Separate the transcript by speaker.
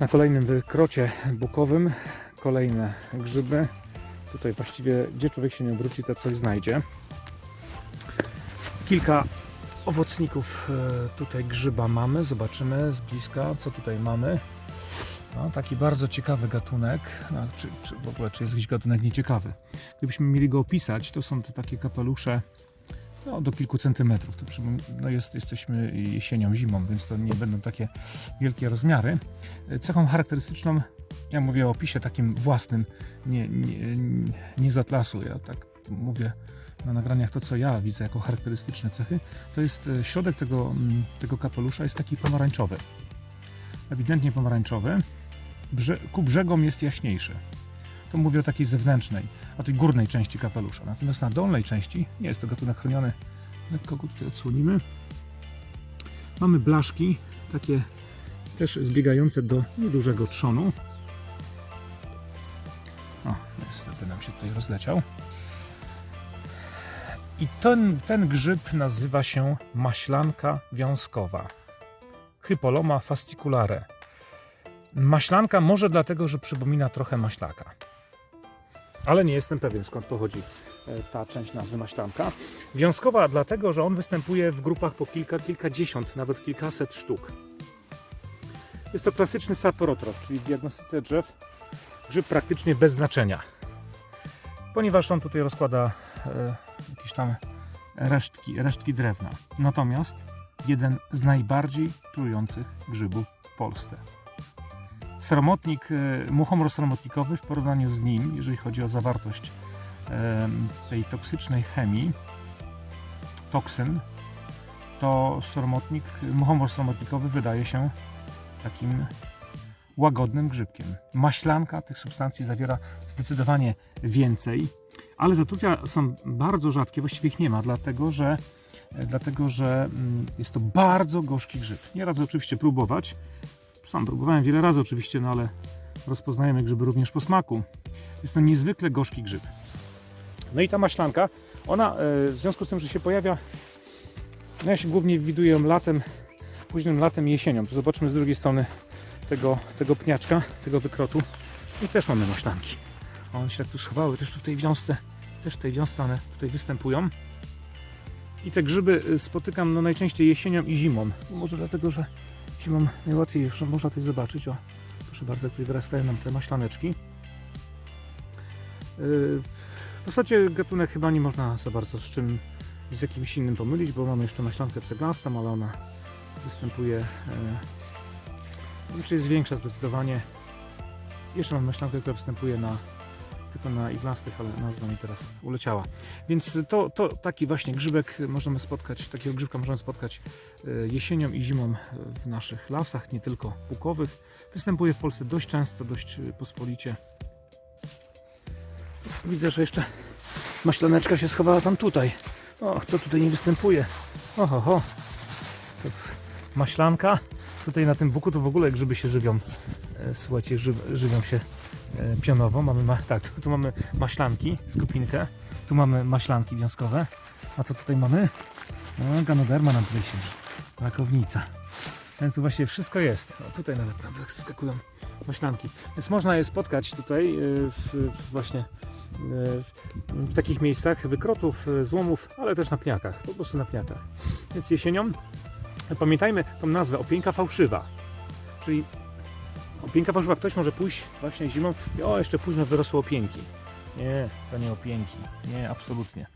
Speaker 1: Na kolejnym wykrocie bukowym kolejne grzyby. Tutaj właściwie gdzie człowiek się nie obróci, to coś znajdzie. Kilka owocników e, tutaj grzyba mamy. Zobaczymy z bliska, co tutaj mamy. No, taki bardzo ciekawy gatunek. No, czy, czy w ogóle, czy jest jakiś gatunek nieciekawy? Gdybyśmy mieli go opisać, to są te takie kapelusze no, do kilku centymetrów. To przy, no jest, jesteśmy jesienią, zimą, więc to nie będą takie wielkie rozmiary. Cechą charakterystyczną, ja mówię o opisie takim własnym, nie, nie, nie z atlasu, ja tak mówię na nagraniach to, co ja widzę jako charakterystyczne cechy, to jest e, środek tego, tego kapelusza jest taki pomarańczowy. Ewidentnie pomarańczowy. Brze ku brzegom jest jaśniejszy. To mówię o takiej zewnętrznej, o tej górnej części kapelusza. Natomiast na dolnej części, nie jest to gatunek chroniony, lekko go tutaj odsłonimy. Mamy blaszki, takie też zbiegające do niedużego trzonu. O, niestety nam się tutaj rozleciał. I ten, ten grzyb nazywa się maślanka wiązkowa. Hypoloma fasciculare. Maślanka może dlatego, że przypomina trochę maślaka. Ale nie jestem pewien skąd pochodzi e, ta część nazwy maślanka. Wiązkowa dlatego, że on występuje w grupach po kilka, kilkadziesiąt, nawet kilkaset sztuk. Jest to klasyczny saporotrof, czyli w diagnostyce drzew grzyb praktycznie bez znaczenia. Ponieważ on tutaj rozkłada e, jakieś tam resztki, resztki drewna. Natomiast jeden z najbardziej trujących grzybów w Polsce. Sromotnik, e, muchomor sromotnikowy w porównaniu z nim, jeżeli chodzi o zawartość e, tej toksycznej chemii, toksyn, to sromotnik, muchomor sromotnikowy wydaje się takim łagodnym grzybkiem. Maślanka tych substancji zawiera zdecydowanie więcej, ale zatrucia są bardzo rzadkie, właściwie ich nie ma, dlatego że, dlatego, że mm, jest to bardzo gorzki grzyb. Nie radzę oczywiście próbować. Sam próbowałem wiele razy oczywiście, no ale rozpoznajemy grzyby również po smaku. Jest to niezwykle gorzki grzyb. No i ta maślanka, ona e, w związku z tym, że się pojawia, no ja się głównie widuję latem, późnym latem i jesienią. Tu zobaczmy z drugiej strony tego, tego pniaczka, tego wykrotu. I też mamy maślanki. One się tak tu schowały, też tutaj w wiązce, też tej wiązce one tutaj występują. I te grzyby y, spotykam no, najczęściej jesienią i zimą. Może dlatego, że zimą najłatwiej można tutaj zobaczyć. O, proszę bardzo, tutaj wyrastają nam te maślaneczki. Yy, W zasadzie gatunek chyba nie można za bardzo z czym z jakimś innym pomylić, bo mamy jeszcze maślankę cegastą, ale ona występuje e, czy jest większa zdecydowanie. Jeszcze mam maślankę, która występuje na tylko na iglastych, ale nazwa mi teraz uleciała. Więc to, to taki właśnie grzybek możemy spotkać, takiego grzybka możemy spotkać e, jesienią i zimą w naszych lasach, nie tylko pukowych. Występuje w Polsce dość często, dość e, pospolicie. Widzę, że jeszcze maślaneczka się schowała tam tutaj. Och, co tutaj nie występuje? Oho, ho. Maślanka. Tutaj na tym buku to w ogóle grzyby się żywią. E, Słuchajcie, ży, żywią się pionowo. Mamy, ma, tak, tu, mamy maślanki, skupinkę. Tu mamy maślanki wiązkowe. A co tutaj mamy? No, ganoderma nam tutaj siedzi. Rakownica. Więc tu właściwie wszystko jest. O, tutaj nawet nam skakują maślanki. Więc można je spotkać tutaj e, w, w właśnie e, w, takich miejscach wykrotów, e, złomów, ale też na pniakach. Po prostu na pniakach. Więc jesienią Pamiętajmy tą nazwę opieńka fałszywa. Czyli opieńka fałszywa. Ktoś może pójść właśnie zimą i o, jeszcze późno wyrosły opieńki. Nie, to nie opieńki. Nie, absolutnie.